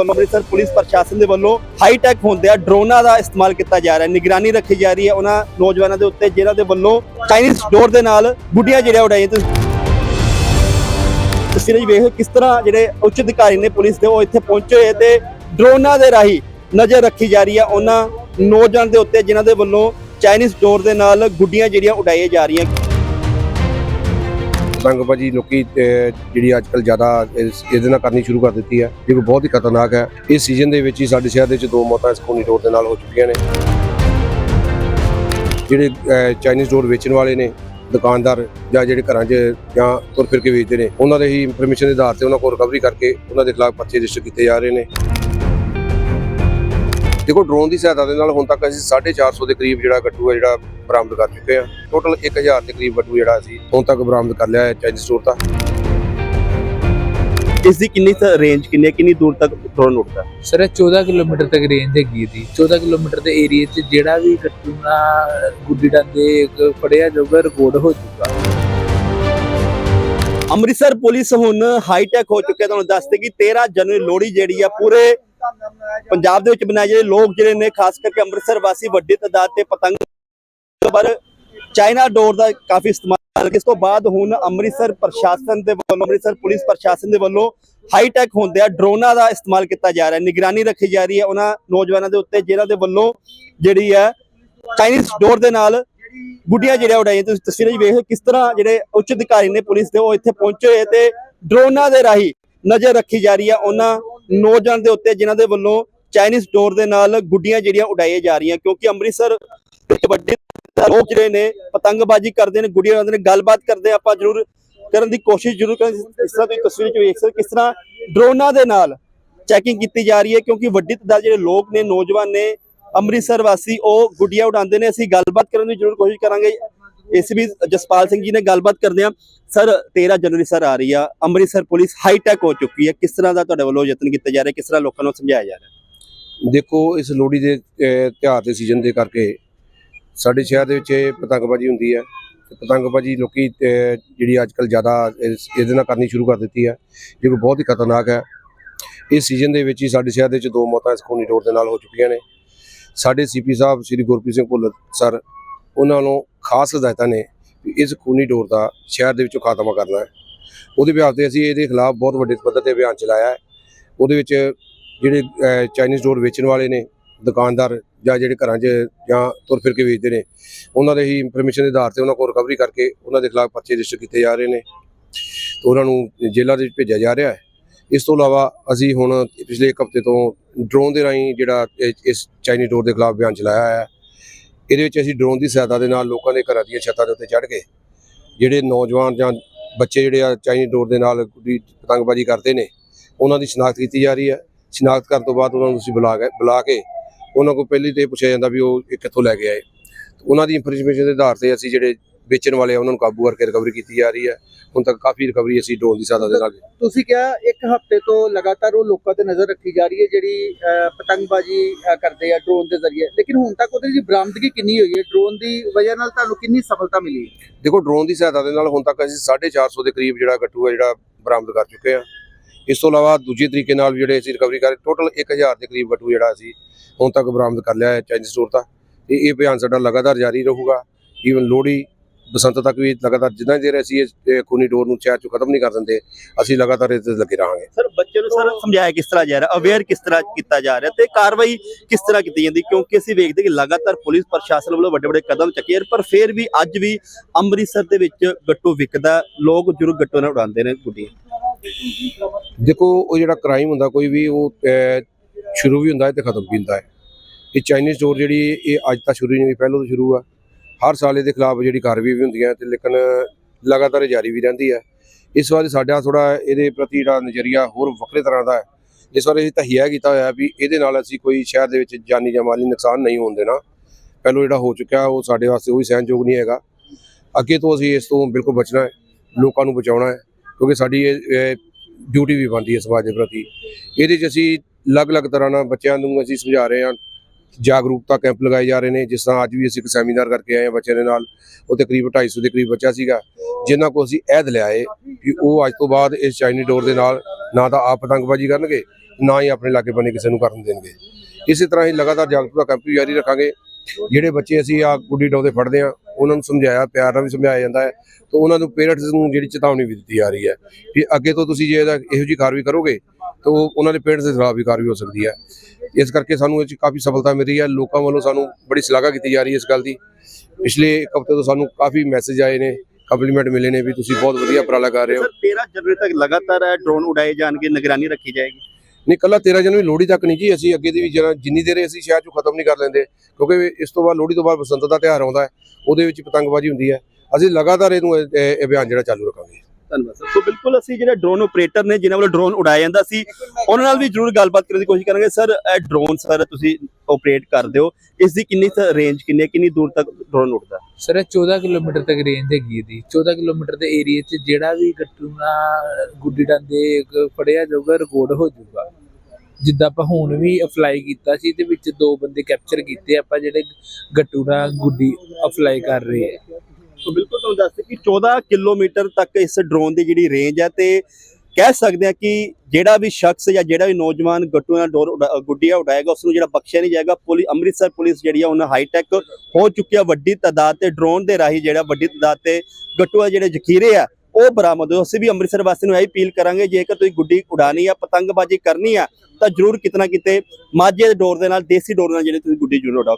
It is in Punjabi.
ਅੰਮ੍ਰਿਤਸਰ ਪੁਲਿਸ ਪ੍ਰਸ਼ਾਸਨ ਦੇ ਵੱਲੋਂ ਹਾਈ ਟੈਕ ਹੁੰਦਿਆਂ ਡਰੋਨਾਂ ਦਾ ਇਸਤੇਮਾਲ ਕੀਤਾ ਜਾ ਰਿਹਾ ਹੈ। ਨਿਗਰਾਨੀ ਰੱਖੀ ਜਾ ਰਹੀ ਹੈ ਉਹਨਾਂ ਨੌਜਵਾਨਾਂ ਦੇ ਉੱਤੇ, ਜਿਨ੍ਹਾਂ ਦੇ ਵੱਲੋਂ ਚਾਈਨੀਜ਼ ਡੋਰ ਦੇ ਨਾਲ ਗੁੱਡੀਆਂ ਜਿਹੜੀਆਂ ਉਡਾਈਆਂ ਤੁਸੀਂ ਤਸਵੀਰਾਂ ਵੇਖੋ ਕਿਸ ਤਰ੍ਹਾਂ ਜਿਹੜੇ ਉੱਚ ਅਧਿਕਾਰੀ ਨੇ ਪੁਲਿਸ ਦੇ, ਉਹ ਇੱਥੇ ਪਹੁੰਚੇ ਹੋਏ ਤੇ ਡਰੋਨਾਂ ਦੇ ਰਾਹੀਂ ਨਜ਼ਰ ਰੱਖੀ ਜਾ ਰਹੀ ਹੈ ਉਹਨਾਂ ਨੌਜਵਾਨ ਦੇ ਉੱਤੇ, ਜਿਨ੍ਹਾਂ ਦੇ ਵੱਲੋਂ ਚਾਈਨੀਜ਼ ਡੋਰ ਦੇ ਨਾਲ ਗੁੱਡੀਆਂ ਜਿਹੜੀਆਂ ਉਡਾਈਆਂ ਜਾ ਰਹੀਆਂ। ਪਤੰਗਬਾਜ਼ੀ ਲੋਕੀ ਜਿਹੜੀ ਅੱਜ ਕੱਲ ਜ਼ਿਆਦਾ ਇਹਦੇ ਨਾਲ ਕਰਨੀ ਸ਼ੁਰੂ ਕਰ ਦਿੱਤੀ ਹੈ ਜੋ ਬਹੁਤ ਹੀ ਖਤਰਨਾਕ ਹੈ। ਇਸ ਸੀਜ਼ਨ ਦੇ ਵਿੱਚ ਹੀ ਸਾਡੇ ਸ਼ਹਿਰ ਦੇ ਵਿੱਚ ਦੋ ਮੌਤਾਂ ਇਸ ਖੂਨੀ ਡੋਰ ਦੇ ਨਾਲ ਹੋ ਚੁੱਕੀਆਂ ਨੇ। ਜਿਹੜੇ ਚਾਈਨੀਜ਼ ਡੋਰ ਵੇਚਣ ਵਾਲੇ ਨੇ, ਦੁਕਾਨਦਾਰ ਜਾਂ ਜਿਹੜੇ ਘਰਾਂ 'ਚ ਜਾਂ ਤੁਰ ਫਿਰ ਕੇ ਵੇਚਦੇ ਨੇ, ਉਹਨਾਂ ਦੇ ਹੀ ਇਨਫੋਰਮੇਸ਼ਨ ਦੇ ਆਧਾਰ ਤੇ ਉਹਨਾਂ ਕੋਲ ਰਿਕਵਰੀ ਕਰਕੇ ਉਹਨਾਂ ਦੇ ਖਿਲਾਫ ਪਰਚੇ ਰਜਿਸਟਰ ਕੀਤੇ ਜਾ ਰਹੇ ਨੇ। ਦੇਖੋ ਡਰੋਨ ਦੀ ਸਹਾਇਤਾ ਦੇ ਨਾਲ ਹੁਣ ਤੱਕ ਅਸੀਂ 450 ਦੇ ਕਰੀਬ ਜਿਹੜਾ ਗੱਟੂ ਹੈ, ਜਿਹੜਾ ਬਰਾਮਦ ਕਰ ਚੁੱਕੇ ਆ। ਟੋਟਲ 1000 ਦੇ ਕਰੀਬ ਜਿਹੜਾ ਅਸੀਂ ਹੁਣ ਤੱਕ ਬਰਾਮਦ ਕਰ ਲਿਆ ਹੈ ਚਾਈਨੀਜ਼ ਸਟੋਰ ਦਾ। ਇਸ ਦੀ ਕਿੰਨੀ ਰੇਂਜ ਕਿੰਨੀ ਹੈ, ਕਿੰਨੀ ਦੂਰ ਤੱਕ ਡਰੋਨ ਉੱਡਦਾ? ਸਰ ਇਹ 14 ਕਿਲੋਮੀਟਰ ਤੱਕ ਰੇਂਜ ਹੈਗੀ ਇਹਦੀ 14 ਕਿਲੋਮੀਟਰ ਦੇ ਏਰੀਆ 'ਚ ਜਿਹੜਾ ਵੀ ਨਾਲ ਗੁੱਡੀ ਡਾਂਦੇ ਫੜਿਆ ਜਾਊਗਾ ਰਿਕਾਰਡ ਹੋ ਜਾਊਗਾ। ਅੰਮ੍ਰਿਤਸਰ ਪੁਲਿਸ ਹੁਣ ਹਾਈਟੈਕ ਹੋ ਚੁੱਕਿਆ ਤੁਹਾਨੂੰ ਦੱਸਦੇ ਕਿ 13 ਜਨਵਰੀ ਲੋਹੜੀ ਜਿਹੜੀ ਆ ਪੂਰੇ ਪੰਜਾਬ ਦੇ ਵਿੱਚ ਬਣਾਏ ਜਿਹੜੇ ਲੋਕ ਜਿਹੜੇ ਨੇ ਖਾਸ ਕਰਕੇ ਅੰਮ੍ਰਿਤਸਰ ਵਾਸੀ ਵੱਡੀ ਤਾਦਾਦ ਤੇ ਪਤੰਗ ਪਰ ਚਾਈਨਾ ਡੋਰ ਦਾ ਕਾਫੀ ਇਸਤੇਮਾਲ ਇਸ ਤੋਂ ਬਾਅਦ ਹੁਣ ਅੰਮ੍ਰਿਤਸਰ ਪ੍ਰਸ਼ਾਸਨ ਦੇ ਵੱਲੋਂ, ਅੰਮ੍ਰਿਤਸਰ ਪੁਲਿਸ ਪ੍ਰਸ਼ਾਸਨ ਦੇ ਵੱਲੋਂ ਹਾਈਟੈਕ ਹੁੰਦਿਆਂ ਡਰੋਨਾਂ ਦਾ ਇਸਤੇਮਾਲ ਕੀਤਾ ਜਾ ਰਿਹਾ। ਨਿਗਰਾਨੀ ਰੱਖੀ ਜਾ ਰਹੀ ਹੈ ਉਹਨਾਂ ਨੌਜਵਾਨਾਂ ਦੇ ਉੱਤੇ ਜਿਨ੍ਹਾਂ ਦੇ ਵੱਲੋਂ ਜਿਹੜੀ ਹੈ ਚਾਈਨੀਜ਼ ਡੋਰ ਦੇ ਨਾਲ ਗੁੱਡੀਆਂ ਜਿਹੜੀਆਂ ਉਡਾਈਆਂ ਤੁਸੀਂ ਤਸਵੀਰਾਂ 'ਚ ਵੇਖੋ ਕਿਸ ਤਰ੍ਹਾਂ ਜਿਹੜੇ ਉੱਚ ਅਧਿਕਾਰੀ ਨੇ ਪੁਲਿਸ ਦੇ, ਉਹ ਇੱਥੇ ਪਹੁੰਚੇ ਹੋਏ ਤੇ ਡਰੋਨਾਂ ਦੇ ਰਾਹੀਂ ਨਜ਼ਰ ਰੱਖੀ ਜਾ ਰਹੀ ਹੈ ਉਹਨਾਂ ਨੌਜਵਾਨ ਦੇ ਉੱਤੇ ਜਿਨ੍ਹਾਂ ਦੇ ਵੱਲੋਂ ਚਾਈਨੀਜ਼ ਡੋਰ ਦੇ ਨਾਲ ਗੁੱਡੀਆਂ ਜਿਹੜੀਆਂ ਉਡਾਈਆਂ ਜਾ ਰਹੀਆਂ। ਕਿਉਂਕਿ ਅੰਮ੍ਰਿਤਸਰ ਇੱਕ ਵੱਡੇ ਲੋਕ ਜਿਹੜੇ ਨੇ, ਪਤੰਗਬਾਜ਼ੀ ਕਰਦੇ ਨੇ, ਗੁੱਡੀਆਂ ਉਡਾਉਂਦੇ ਨੇ, ਗੱਲਬਾਤ ਕਰਦੇ ਆਪਾਂ ਜ਼ਰੂਰ ਕਰਨ ਦੀ ਕੋਸ਼ਿਸ਼ ਜ਼ਰੂਰ ਕਰਾਂਗੇ। ਇਸ ਤਰ੍ਹਾਂ ਤੁਸੀਂ ਤਸਵੀਰ 'ਚ ਵੇਖ ਸਕਦੇ ਕਿਸ ਤਰ੍ਹਾਂ ਡਰੋਨਾਂ ਦੇ ਨਾਲ ਚੈਕਿੰਗ ਕੀਤੀ ਜਾ ਰਹੀ ਹੈ, ਕਿਉਂਕਿ ਵੱਡੀ ਤਾਦਾਦ ਜਿਹੜੇ ਲੋਕ ਨੇ, ਨੌਜਵਾਨ ਨੇ, ਅੰਮ੍ਰਿਤਸਰ ਵਾਸੀ, ਉਹ ਗੁੱਡੀਆਂ ਉਡਾਉਂਦੇ ਨੇ। ਅਸੀਂ ਗੱਲਬਾਤ ਕਰਨ ਦੀ ਜ਼ਰੂਰ ਕੋਸ਼ਿਸ਼ ਕਰਾਂਗੇ। ਇਸ ਵੀ ਜਸਪਾਲ ਸਿੰਘ ਜੀ ਨੇ ਗੱਲਬਾਤ ਕਰਦੇ ਆ ਸਰ 13 ਜਨਵਰੀ ਸਰ ਆ ਰਹੀ ਆ। ਅੰਮ੍ਰਿਤਸਰ ਪੁਲਿਸ ਹਾਈਟੈਕ ਹੋ ਚੁੱਕੀ ਹੈ। ਕਿਸ ਤਰ੍ਹਾਂ ਦਾ ਤੁਹਾਡੇ ਵੱਲੋਂ ਯਤਨ ਕੀਤਾ ਜਾ ਰਿਹਾ ਕਿਸ ਤਰ੍ਹਾਂ ਲੋਕਾਂ ਨੂੰ ਸਮਝਾਇਆ ਜਾ ਰਿਹਾ ਦੇਖੋ, ਇਸ ਲੋਹੜੀ ਦੇ ਤਿਉਹਾਰ ਦੇ ਸੀਜ਼ਨ ਦੇ ਕਰਕੇ ਸਾਡੇ ਸ਼ਹਿਰ ਦੇ ਵਿੱਚ ਇਹ ਪਤੰਗਬਾਜ਼ੀ ਹੁੰਦੀ ਹੈ ਤੇ ਪਤੰਗਬਾਜ਼ੀ ਲੋਕੀ ਜਿਹੜੀ ਅੱਜ ਕੱਲ ਜ਼ਿਆਦਾ ਇਸ- ਇਹਦੇ ਨਾਲ ਕਰਨੀ ਸ਼ੁਰੂ ਕਰ ਦਿੱਤੀ ਹੈ, ਜੋ ਕਿ ਬਹੁਤ ਹੀ ਖਤਰਨਾਕ ਹੈ। ਇਸ ਸੀਜ਼ਨ ਦੇ ਵਿੱਚ ਹੀ ਸਾਡੇ ਸ਼ਹਿਰ ਦੇ ਵਿੱਚ ਦੋ ਮੌਤਾਂ ਇਸ ਖੂਨੀ ਡੋਰ ਦੇ ਨਾਲ ਹੋ ਚੁੱਕੀਆਂ ਨੇ। ਸਾਡੇ ਸੀਪੀ ਸਾਹਿਬ, ਸ੍ਰੀ ਗੁਰਪ੍ਰੀਤ ਸਿੰਘ ਭੁੱਲਰ ਸਰ, ਉਹਨਾਂ ਨੂੰ ਖਾਸ ਹਦਾਇਤਾਂ ਨੇ ਵੀ ਇਸ ਖੂਨੀ ਡੋਰ ਦਾ ਸ਼ਹਿਰ ਦੇ ਵਿੱਚੋਂ ਖਾਤਮਾ ਕਰਨਾ ਹੈ। ਉਹਦੇ ਬਿਹਾਫ ਤੇ ਅਸੀਂ ਇਹਦੇ ਖਿਲਾਫ ਬਹੁਤ ਵੱਡੇ ਪੱਧਰ ਤੇ ਅਭਿਆਨ ਚਲਾਇਆ ਹੈ। ਉਹਦੇ ਵਿੱਚ ਜਿਹੜੇ ਚਾਈਨੀਜ਼ ਡੋਰ ਵੇਚਣ ਵਾਲੇ ਨੇ ਦੁਕਾਨਦਾਰ ਜਾਂ ਜਿਹੜੇ ਘਰਾਂ 'ਚ ਜਾਂ ਤੁਰ ਫਿਰ ਕੇ ਵੇਚਦੇ ਨੇ, ਉਹਨਾਂ ਦੇ ਹੀ ਇਨਫੋਰਮੇਸ਼ਨ ਦੇ ਆਧਾਰ ਤੇ ਉਹਨਾਂ ਕੋਲ ਰਿਕਵਰੀ ਕਰਕੇ ਉਹਨਾਂ ਦੇ ਖਿਲਾਫ ਪਰਚੇ ਰਜਿਸਟਰ ਕੀਤੇ ਜਾ ਰਹੇ ਨੇ ਤੇ ਉਹਨਾਂ ਨੂੰ ਜੇਲ੍ਹਾਂ ਦੇ ਵਿੱਚ ਭੇਜਿਆ ਜਾ ਰਿਹਾ ਹੈ। ਇਸ ਤੋਂ ਇਲਾਵਾ ਅਸੀਂ ਹੁਣ ਪਿਛਲੇ ਇੱਕ ਹਫ਼ਤੇ ਤੋਂ ਡਰੋਨ ਦੇ ਰਾਹੀਂ ਜਿਹੜਾ ਇਸ ਚਾਈਨੀਜ਼ ਡੋਰ ਦੇ ਖਿਲਾਫ ਬਿਆਨ ਚਲਾਇਆ ਹੈ। ਇਹਦੇ ਵਿੱਚ ਅਸੀਂ ਡਰੋਨ ਦੀ ਸਹਾਇਤਾ ਦੇ ਨਾਲ ਲੋਕਾਂ ਦੇ ਘਰਾਂ ਦੀਆਂ ਛੱਤਾਂ ਦੇ ਉੱਤੇ ਚੜ੍ਹ ਕੇ ਜਿਹੜੇ ਨੌਜਵਾਨ ਜਾਂ ਬੱਚੇ ਜਿਹੜੇ ਆ ਚਾਈਨੀਜ਼ ਡੋਰ ਦੇ ਨਾਲ ਗੁੱਡੀ ਪਤੰਗਬਾਜ਼ੀ ਕਰਦੇ ਨੇ, ਉਹਨਾਂ ਦੀ ਸ਼ਨਾਖਤ ਕੀਤੀ ਜਾ ਰਹੀ ਹੈ। ਸ਼ਨਾਖਤ ਕਰਨ ਤੋਂ ਬਾਅਦ ਉਹਨਾਂ ਨੂੰ ਅਸੀਂ ਬੁਲਾ ਕੇ ਬੁਲਾ ਕੇ ਉਹਨਾਂ ਕੋਲ ਪਹਿਲੀ ਤੇ ਪੁੱਛਿਆ ਜਾਂਦਾ ਵੀ ਉਹ ਇਹ ਕਿੱਥੋਂ ਲੈ ਕੇ ਆਏ। ਉਹਨਾਂ ਦੀ ਇਨਫੋਰਮੇਸ਼ਨ ਦੇ ਆਧਾਰ ਤੇ ਅਸੀਂ ਜਿਹੜੇ ਵੇਚਣ ਵਾਲੇ ਆ ਉਹਨਾਂ ਨੂੰ ਕਾਬੂ ਕਰਕੇ ਰਿਕਵਰੀ ਕੀਤੀ ਜਾ ਰਹੀ ਹੈ। ਹੁਣ ਤੱਕ ਕਾਫੀ ਰਿਕਵਰੀ ਅਸੀਂ ਡਰੋਨ ਦੀ ਸਹਾਇਤਾ ਦੇ ਨਾਲ ਤੁਸੀਂ ਕਿਹਾ ਇੱਕ ਹਫ਼ਤੇ ਤੋਂ ਲਗਾਤਾਰ ਉਹ ਲੋਕਾਂ ਤੇ ਨਜ਼ਰ ਰੱਖੀ ਜਾ ਰਹੀ ਹੈ ਜਿਹੜੀ ਪਤੰਗਬਾਜ਼ੀ ਕਰਦੇ ਆ ਡਰੋਨ ਦੇ ਜ਼ਰੀਏ। ਲੇਕਿਨ ਹੁਣ ਤੱਕ ਉਹਦੀ ਜੀ ਬਰਾਮਦਗੀ ਕਿੰਨੀ ਹੋਈ ਹੈ ਡਰੋਨ ਦੀ ਵਜ੍ਹਾ ਨਾਲ ਤੁਹਾਨੂੰ ਕਿੰਨੀ ਸਫਲਤਾ ਮਿਲੀ ਦੇਖੋ ਡਰੋਨ ਦੀ ਸਹਾਇਤਾ ਦੇ ਨਾਲ ਹੁਣ ਤੱਕ ਅਸੀਂ 450 ਦੇ ਕਰੀਬ ਜਿਹੜਾ ਗੱਟੂ ਹੈ ਜਿਹੜਾ ਬਰਾਮਦ ਕਰ ਚੁੱਕੇ ਆ ਇਸ ਤੋਂ ਇਲਾਵਾ ਦੂਜੇ ਤਰੀਕੇ ਨਾਲ ਵੀ ਜਿਹੜੇ ਅਸੀਂ ਰਿਕਵਰੀ ਕਰ ਟੋਟਲ 1000 ਦੇ ਕਰੀਬ ਗੱਟੂ ਜਿਹੜਾ ਅਸੀਂ ਹੁਣ ਤੱਕ ਬਰਾਮਦ ਕਰ ਲਿਆ ਹੈ ਚਾਈਨੀਜ਼ ਸਟੋਰ ਦਾ। ਤੇ ਇਹ ਅਭਿਆਨ ਸਾਡਾ ਲਗਾਤਾਰ ਜਾਰੀ ਰਹੂਗਾ। ਈਵਨ ਲੋਹੜੀ ਬਸੰਤ ਤੱਕ ਵੀ ਲਗਾਤਾਰ ਜਿੰਨਾ ਚਿਰ ਅਸੀਂ ਇਹ ਖੂਨੀ ਡੋਰ ਨੂੰ ਸ਼ਹਿਰ ਚੋਂ ਖਤਮ ਨਹੀਂ ਕਰ ਦਿੰਦੇ ਅਸੀਂ ਲਗਾਤਾਰ ਇਸ ਤੇ ਲੱਗੇ ਰਹਾਂਗੇ। ਸਰ ਬੱਚੇ ਨੂੰ ਸਰ ਸਮਝਾਇਆ ਕਿਸ ਤਰ੍ਹਾਂ ਜਾ ਰਿਹਾ? ਅਵੇਅਰ ਕਿਸ ਤਰ੍ਹਾਂ ਕੀਤਾ ਜਾ ਰਿਹਾ? ਤੇ ਕਾਰਵਾਈ ਕਿਸ ਤਰ੍ਹਾਂ ਕੀਤੀ ਜਾਂਦੀ? ਕਿਉਂਕਿ ਅਸੀਂ ਵੇਖਦੇ ਕਿ ਲਗਾਤਾਰ ਪੁਲਿਸ ਪ੍ਰਸ਼ਾਸਨ ਵੱਲੋਂ ਵੱਡੇ ਵੱਡੇ ਕਦਮ ਚੱਕੇ ਪਰ ਫਿਰ ਵੀ ਅੱਜ ਵੀ ਅੰਮ੍ਰਿਤਸਰ ਦੇ ਵਿੱਚ ਗੱਟੂ ਵਿਕਦਾ ਲੋਕ ਜ਼ਰੂਰ ਗੱਟੂ ਨਾਲ ਉਡਾਉਂਦੇ ਨੇ ਗੁੱਡੀਆਂ। ਦੇਖੋ, ਉਹ ਜਿਹੜਾ ਕ੍ਰਾਈਮ ਹੁੰਦਾ, ਕੋਈ ਵੀ ਉਹ ਸ਼ੁਰੂ ਵੀ ਹੁੰਦਾ ਹੈ ਤੇ ਖਤਮ ਵੀ ਹੁੰਦਾ ਹੈ। ਇਹ ਚਾਈਨੀਜ਼ ਡੋਰ ਜਿਹੜੀ, ਇਹ ਅੱਜ ਤਾਂ ਸ਼ੁਰੂ ਨਹੀਂ ਹੋਈ, ਪਹਿਲਾਂ ਤੋਂ ਸ਼ੁਰੂ ਆ। ਹਰ ਸਾਲ ਇਹਦੇ ਖਿਲਾਫ ਜਿਹੜੀ ਕਾਰਵਾਈ ਵੀ ਹੁੰਦੀਆਂ ਤੇ ਲੇਕਿਨ ਲਗਾਤਾਰ ਇਹ ਜਾਰੀ ਵੀ ਰਹਿੰਦੀ ਹੈ। ਇਸ ਵਾਰ ਸਾਡਾ ਥੋੜਾ ਇਹਦੇ ਪ੍ਰਤੀ ਜਿਹੜਾ ਨਜ਼ਰੀਆ ਹੋਰ ਵੱਖਰੇ ਤਰ੍ਹਾਂ ਦਾ ਹੈ। ਇਸ ਵਾਰ ਅਸੀਂ ਤਹੀਆ ਕੀਤਾ ਹੋਇਆ ਵੀ ਇਹਦੇ ਨਾਲ ਅਸੀਂ ਕੋਈ ਸ਼ਹਿਰ ਦੇ ਵਿੱਚ ਜਾਨੀ ਜਾਂ ਮਾਲੀ ਨੁਕਸਾਨ ਨਹੀਂ ਹੋਣ ਦੇਣਾ। ਪਹਿਲੋਂ ਜਿਹੜਾ ਹੋ ਚੁੱਕਿਆ, ਉਹ ਸਾਡੇ ਵਾਸਤੇ ਕੋਈ ਸਹਿਣਯੋਗ ਨਹੀਂ ਹੈਗਾ। ਅੱਗੇ ਤੋਂ ਅਸੀਂ ਇਸ ਤੋਂ ਬਿਲਕੁਲ ਬਚਣਾ ਹੈ, ਲੋਕਾਂ ਨੂੰ ਬਚਾਉਣਾ ਹੈ। ਕਿਉਂਕਿ ਸਾਡੀ ਇਹ ਡਿਊਟੀ ਵੀ ਬਣਦੀ ਹੈ ਸਮਾਜ ਦੇ ਪ੍ਰਤੀ। ਇਹਦੇ 'ਚ ਅਸੀਂ ਅਲੱਗ-ਅਲੱਗ ਤਰ੍ਹਾਂ ਨਾਲ ਬੱਚਿਆਂ ਨੂੰ ਅਸੀਂ ਸਮਝਾ ਰਹੇ ਹਾਂ। ਜਾਗਰੂਕਤਾ ਕੈਂਪ ਲਗਾਏ ਜਾ ਰਹੇ ਨੇ, ਜਿਸ ਤਰ੍ਹਾਂ ਅੱਜ ਵੀ ਅਸੀਂ ਇੱਕ ਸੈਮੀਨਾਰ ਕਰਕੇ ਆਏ ਹਾਂ ਬੱਚਿਆਂ ਦੇ ਨਾਲ। ਉਹ ਤਕਰੀਬ 250 ਦੇ ਕਰੀਬ ਬੱਚਾ ਸੀਗਾ, ਜਿਨ੍ਹਾਂ ਕੋ ਅਸੀਂ ਅਹਿਦ ਲਿਆਏ ਕਿ ਉਹ ਅੱਜ ਤੋਂ ਬਾਅਦ ਇਸ ਚਾਈਨੀ ਡੋਰ ਦੇ ਨਾਲ ਨਾ ਤਾਂ ਆਪ ਪਤੰਗਬਾਜ਼ੀ ਕਰਨਗੇ, ਨਾ ਹੀ ਆਪਣੇ ਲਾਗੇ ਬੰਨੇ ਕਿਸੇ ਨੂੰ ਕਰਨ ਦੇਣਗੇ। ਇਸੇ ਤਰ੍ਹਾਂ ਹੀ ਲਗਾਤਾਰ ਜਾਗਰੂਕਤਾ ਕੈਂਪ ਵੀ ਜਾਰੀ ਰੱਖਾਂਗੇ। ਜਿਹੜੇ ਬੱਚੇ ਅਸੀਂ ਆ ਗੁੱਡੀ ਡਾਉਂਦੇ ਫੜਦੇ ਆ ਉਹਨਾਂ ਨੂੰ ਸਮਝਾਇਆ, ਪਿਆਰ ਨਾਲ ਵੀ ਸਮਝਾਇਆ ਜਾਂਦਾ ਹੈ, ਤੇ ਉਹਨਾਂ ਨੂੰ ਪੇਰੈਂਟਸ ਨੂੰ ਜਿਹੜੀ ਚੇਤਾਵਨੀ ਵੀ ਦਿੱਤੀ ਜਾ ਰਹੀ ਹੈ ਕਿ ਅੱਗੇ ਤੋਂ ਤੁਸੀਂ ਜੇ ਇਹਦਾ ਇਹੋ ਜਿਹੀ ਕਾਰਵਾਈ ਕਰੋਗੇ, ਤਾਂ ਉਹਨਾਂ ਦੇ ਪੇਰੈਂਟਸ ਦੇ ਖਿਲਾਫ ਵੀ ਕਾਰਵਾਈ ਹੋ ਸਕਦੀ ਹੈ। ਇਸ ਕਰਕੇ ਸਾਨੂੰ ਇਹ 'ਚ ਕਾਫੀ ਸਫਲਤਾ ਮਿਲ ਰਹੀ ਹੈ, ਲੋਕਾਂ ਵੱਲੋਂ ਸਾਨੂੰ ਬੜੀ ਸ਼ਲਾਘਾ ਕੀਤੀ ਜਾ ਰਹੀ ਹੈ ਇਸ ਗੱਲ ਦੀ। ਪਿਛਲੇ ਇੱਕ ਹਫ਼ਤੇ ਤੋਂ ਸਾਨੂੰ ਕਾਫੀ ਮੈਸੇਜ ਆਏ ਨੇ ਕੰਪਲੀਮੈਂਟ ਮਿਲੇ ਨੇ ਵੀ ਤੁਸੀਂ ਬਹੁਤ ਵਧੀਆ ਉਪਰਾਲਾ ਕਰ ਰਹੇ ਹੋ। ਸਰ 13 ਜਨਵਰੀ ਤੱਕ ਲਗਾਤਾਰ ਡਰੋਨ ਉਡਾਏ ਜਾਣਗੇ, ਨਿਗਰਾਨੀ ਰੱਖੀ ਜਾਏਗੀ। ਨਹੀਂ ਕੱਲਾ 13 ਜਨਵਰੀ ਲੋਹੜੀ ਤੱਕ ਨਹੀਂ ਜੀ ਅਸੀਂ ਅੱਗੇ ਦੀ ਵੀ ਜਿਹੜਾ ਜਿੰਨੀ ਦੇਰ ਅਸੀਂ ਸ਼ਹਿਰ ਚੋਂ ਖਤਮ ਨਹੀਂ ਕਰ ਲੈਂਦੇ ਕਿਉਂਕਿ ਇਸ ਤੋਂ ਬਾਅਦ ਲੋਹੜੀ ਤੋਂ ਬਾਅਦ ਬਸੰਤ ਦਾ ਤਿਉਹਾਰ ਆਉਂਦਾ ਹੈ ਉਹਦੇ ਵਿੱਚ ਪਤੰਗਬਾਜ਼ੀ ਹੁੰਦੀ ਹੈ। ਅਸੀਂ ਲਗਾਤਾਰ ਇਹਨੂੰ ਇਹ ਅਭਿਆਨ ਜਿਹੜਾ ਚਾਲੂ ਰੱਖਾਂਗੇ। ਧੰਨਵਾਦ ਸਰ। ਸੋ ਬਿਲਕੁਲ ਅਸੀਂ ਜਿਹੜੇ ਡਰੋਨ ਆਪਰੇਟਰ ਨੇ ਜਿਨ੍ਹਾਂ ਵੱਲੋਂ ਡਰੋਨ ਉਡਾਇਆ ਜਾਂਦਾ ਸੀ ਉਹਨਾਂ ਨਾਲ ਵੀ ਜ਼ਰੂਰ ਗੱਲਬਾਤ ਕਰਨ ਦੀ ਕੋਸ਼ਿਸ਼ ਕਰਾਂਗੇ। ਸਰ ਇਹ ਡਰੋਨ ਸਰ ਤੁਸੀਂ ਆਪਰੇਟ ਕਰਦੇ ਹੋ। ਇਸ ਦੀ ਕਿੰਨੀ ਰੇਂਜ ਕਿੰਨੀ ਕਿੰਨੀ ਦੂਰ ਤੱਕ ਡਰੋਨ ਉੱਡਦਾ? ਸਰ ਇਹ 14 ਕਿਲੋਮੀਟਰ ਤੱਕ ਰੇਂਜ ਹੈਗੀ ਇਹਦੀ। 14 ਕਿਲੋਮੀਟਰ ਦੇ ਏਰੀਆ 'ਚ ਜਿਹੜਾ ਵੀ ਗੱਟੂ ਨਾਲ ਗੁੱਡੀ ਡਾਂਦੇ ਫੜਿਆ ਜਾਊਗਾ ਰਿਕਾਰਡ ਹੋ ਜਾਊਗਾ। ਜਿੱਦਾਂ ਆਪਾਂ ਹੁਣ ਵੀ ਅਪਲਾਈ ਕੀਤਾ ਸੀ ਤੇ ਵਿੱਚ ਦੋ ਬੰਦੇ ਕੈਪਚਰ ਕੀਤੇ, ਆਪਾਂ ਜਿਹੜੇ ਗੱਟੂ ਨਾਲ ਗੁੱਡੀ ਅਪਲਾਈ ਕਰ ਰਹੇ ਆ। ਸੋ ਬਿਲਕੁਲ ਤੁਹਾਨੂੰ ਦੱਸਦੇ ਕਿ 14 ਕਿਲੋਮੀਟਰ ਤੱਕ ਇਸ ਡਰੋਨ ਦੀ ਜਿਹੜੀ ਰੇਂਜ ਹੈ ਤੇ ਕਹਿ ਸਕਦੇ ਆ ਕਿ ਜਿਹੜਾ ਵੀ ਸ਼ਖਸ ਜਾਂ ਜਿਹੜਾ ਵੀ ਨੌਜਵਾਨ ਗੱਟੂ ਨਾਲ ਡੋਰ ਉਡਾ- ਗੁੱਡੀਆਂ ਉਡਾਏਗਾ ਉਸ ਨੂੰ ਜਿਹੜਾ ਬਖਸ਼ਿਆ ਨਹੀਂ ਜਾਏਗਾ। ਪੁਲਿਸ ਅੰਮ੍ਰਿਤਸਰ ਪੁਲਿਸ ਜਿਹੜੀ ਆ, ਉਹਨਾਂ ਹਾਈਟੈਕ ਹੋ ਚੁੱਕਿਆ ਵੱਡੀ ਤਾਦਾਦ ਤੇ ਡਰੋਨ ਦੇ ਰਾਹੀਂ ਜਿਹੜਾ ਵੱਡੀ ਤਾਦਾਦ ਤੇ ਗੱਟੂਆ ਜਿਹੜੇ ਜ਼ਖੀਰੇ ਆ ਉਹ ਬਰਾਮਦ ਹੋਏ। ਅਸੀਂ ਵੀ ਅੰਮ੍ਰਿਤਸਰ ਵਾਸੀ ਨੂੰ ਇਹ ਅਪੀਲ ਕਰਾਂਗੇ, ਜੇਕਰ ਤੁਸੀਂ ਗੁੱਡੀ ਉਡਾਣੀ ਆ, ਪਤੰਗਬਾਜ਼ੀ ਕਰਨੀ ਆ, ਤਾਂ ਜ਼ਰੂਰ ਕਿਤਨਾ ਕਿਤੇ ਮਾਝੇ ਦੇ ਡੋਰ ਦੇ ਨਾਲ, ਦੇਸੀ ਡੋਰ ਨਾਲ ਜਿਹੜੇ ਤੁਸੀਂ ਗੁੱਡੀ ਜ਼ਰੂਰ ਉਡਾਓ